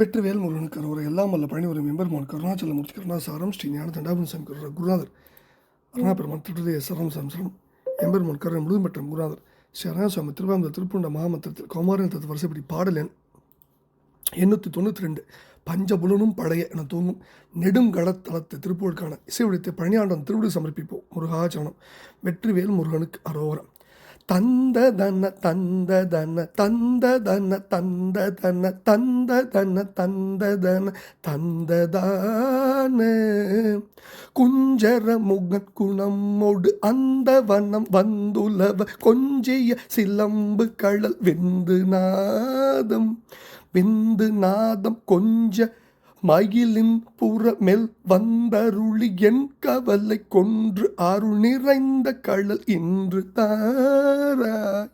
வெற்றிவேல் முருகனுக்கு அரோரை எல்லாம் அல்ல பழனி ஒரு எம்பெருமான் கருணாச்சலமூர்த்தி கருணாசாரம் ஸ்ரீ ஞான தண்டாபுரம் சாமி குரு குருநாதர் அருணாபெருமான் திருடைய சரம் சம்சரம் எம்பெருமான் கருணை முழுதும் பெற்ற குருநாதர் ஸ்ரீ அருணாசாமி திருவாமந்த திருப்பூண்ட மகாமத்திரத்தில் கௌமாரன் தத்து வருஷப்படி பாடல் எண் எண்ணூற்றி தொண்ணூற்றி ரெண்டு பஞ்சபுலனும் பழைய என தூங்கும் நெடுங்கடத்தலத்தை திருப்பூருக்கான இசை உடைத்த பழனியாண்டன் திருவிடு சமர்ப்பிப்போம். முருகாச்சரணம். வெற்றிவேல் முருகனுக்கு அரோகரம். தந்த தன தந்த தன தந்த தன தந்த தன தந்த தன தந்த தன தந்ததான. குஞ்சர முகன் குணமோடு அந்த வனம் வந்துலவ கொஞ்சிய சிலம்பு கழல் விந்து நாதம் விந்து நாதம் கொஞ்ச மயிலின் புறமெல் வந்தருளி என் கவலை கொன்று அருள் நிறைந்த கழல் இன்று தாராய்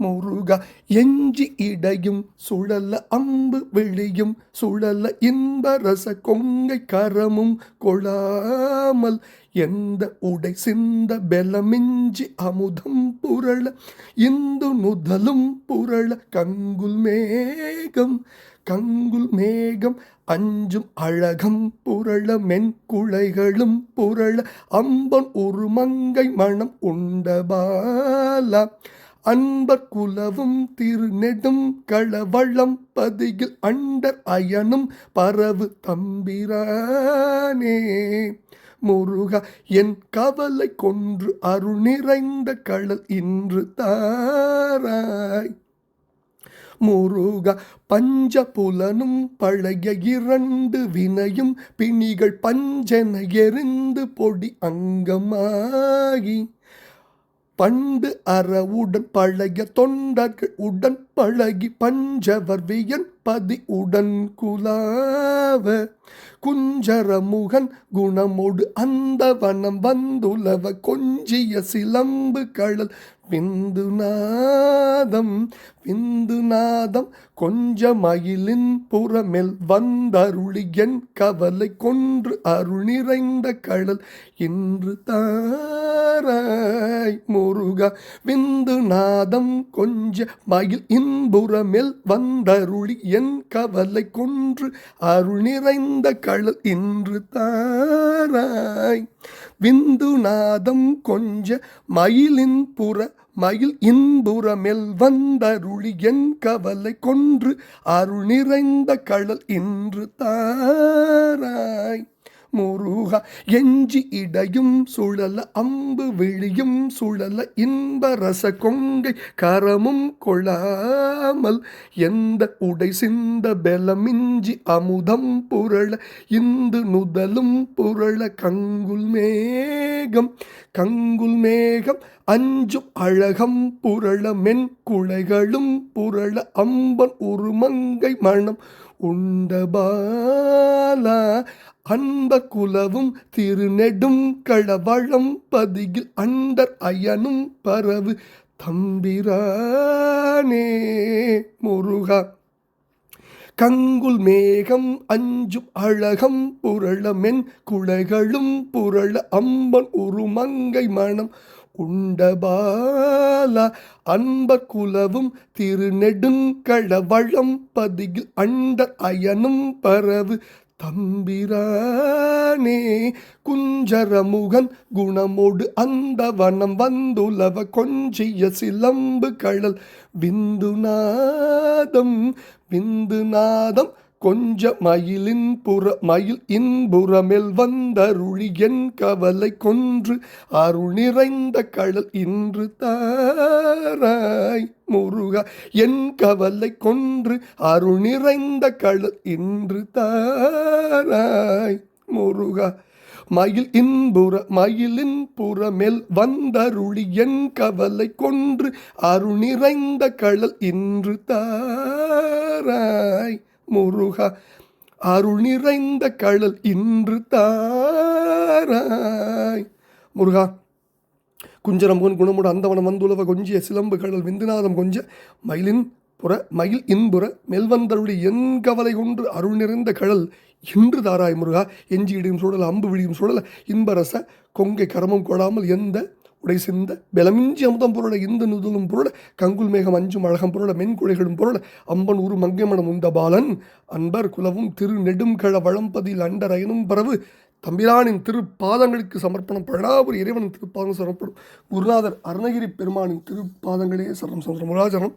முருகா எஞ்சி இடையும் சுழல அம்பு விழியும் சுழல இன்பரச கொங்கை கரமும் கொழாமல் எந்த உடை சிந்த பெலமிஞ்சி அமுதம் புரள இந்து நுதலும் புரள கங்குல் மேகம் கங்குல் மேகம் அஞ்சும் அழகம் புரள மென்குழைகளும் புரள அம்பன் ஒரு மங்கை மனம் உண்டபாலா அன்பர் குலவும் திருநெடும் களவளம் பதியில் அண்டர் அயனும் பரவு தம்பிரானே. முருகா என் கவலை கொன்று அருள் நிறைந்த கடல் இன்று தாராய். முருகா பஞ்சபுலனும் பழைய இரண்டு வினையும் பிணிகள் பஞ்சன எரிந்து பொடி அங்கமாகி. பண்டு அறவுடன் பழைய தொண்டர்கள் உடன் பழகி பஞ்சவர் வியன் பதி உடன் குலாவ. குஞ்சரமுகன் குணமோடு அந்த வனம் வந்துலவ கொஞ்சிய சிலம்பு கழல். விந்துநாதம் நாதம் நாதம் கொஞ்ச மயிலின் புறமெல் வந்தருளி என் கவலை கொன்று அருள் நிறைந்த கடல் இன்று தாராய் முருகா விந்து நாதம் கொஞ்ச மயில் இன்புறமெல் வந்தருளி என் கவலை கொன்று அருள் நிறைந்த களல் இன்று தாராய். விந்து நாதம் கொஞ்ச மயிலின் புற மயில் இன்புறமெல் வந்தருளி என் கவலை கொன்று அருள் நிறைந்த கடல் இன்று தாராய். முருகா எஞ்சி இடையும் சுழல அம்பு விழியும் சுழல இன்ப ரச கொங்கை கரமும் கொள்ளாமல் எந்த உடை சிந்த பெலமிஞ்சி அமுதம் புரள இந்து நுதலும் புரள கங்குல் மேகம் கங்குல் மேகம் அஞ்சும் அழகம் புரள மென் குழைகளும் புரள அம்பன் உருமங்கை மணம் உண்டபாலா அன்ப குலவும் திருநெடும் களவழம் பதியில் அண்டர் அயனும் பரவு தம்பிரானே முருகா. கங்குல் மேகம் அஞ்சும் அழகம் புரளமென் குழைகளும் புரள அம்பன் உருமங்கை மனம் உண்டபாலா அன்ப குலவும் திருநெடுங்கழவழம் பதியில் அண்டர் அயனும் பரவு தம்பிரானே குஞ்சரமுகன் குணமோடு அந்த வனம் வந்துலவ கொஞ்சிய சிலம்பு கழல். விந்துநாதம் விந்துநாதம் கொஞ்ச மயிலின் புற மயில் இன்புறமெல் வந்தருளி என் கவலை கொன்று அருள் நிறைந்த கடல் இன்று தாராய் முருகா. என் கவலை கொன்று அருள் நிறைந்த கடல் இன்று தாராய் முருகா. மயில் இன்புற மயிலின் புறமெல் வந்தருளி என் கவலை கொன்று அருள் நிறைந்த கடல் இன்று தாராய் முருகா அருள் நிறைந்த கடல் இன்று தாராய். முருகா குஞ்சரமுகன் குணமுட அந்தவனம் வந்துலவ கொஞ்சிய சிலம்பு கடல் விந்துநாதம் கொஞ்ச மயிலின் புற மயில் இன்புற மெல்வந்தருடைய என் கவலை கொன்று அருள் நிறைந்த கடல் இன்று தாராய் முருகா. எஞ்சி இடியும் சூழல் அம்பு விழியும் சூழல இன்பரச கொங்கை கரமும் கொடாமல் எந்த உடை சிந்த பெலமிஞ்சி அமுதம் பொருள இந்த நுதலும் பொருள கங்குல் மேகம் அஞ்சும் அழகம் பொருள மென்குடைகளும் பொருள அம்பன் உரு மங்கைமணம் உந்த பாலன் அன்பர் குலவும் திரு நெடுங்கழ வளம்பதில் அண்டரயனும் பரவு தம்பிரானின் திருப்பாதங்களுக்கு சமர்ப்பணம் பழனாபுரி இறைவனின் திருப்பாதம் சமர்ப்பணம் குருநாதர் அருணகிரி பெருமானின் திருப்பாதங்களே சரணம் சந்திரம் முராஜனம்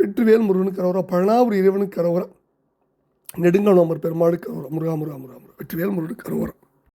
வெற்றிவேல் முருகனுக்கு கரோரா பழனாபுரி இறைவனுக்கு கரோரா நெடுங்கணோமர் பெருமாளுக்கு கரோரா முருகா முருகா முருகா முருகா. வெற்றிவேல் முருகனுக்கு கரோரா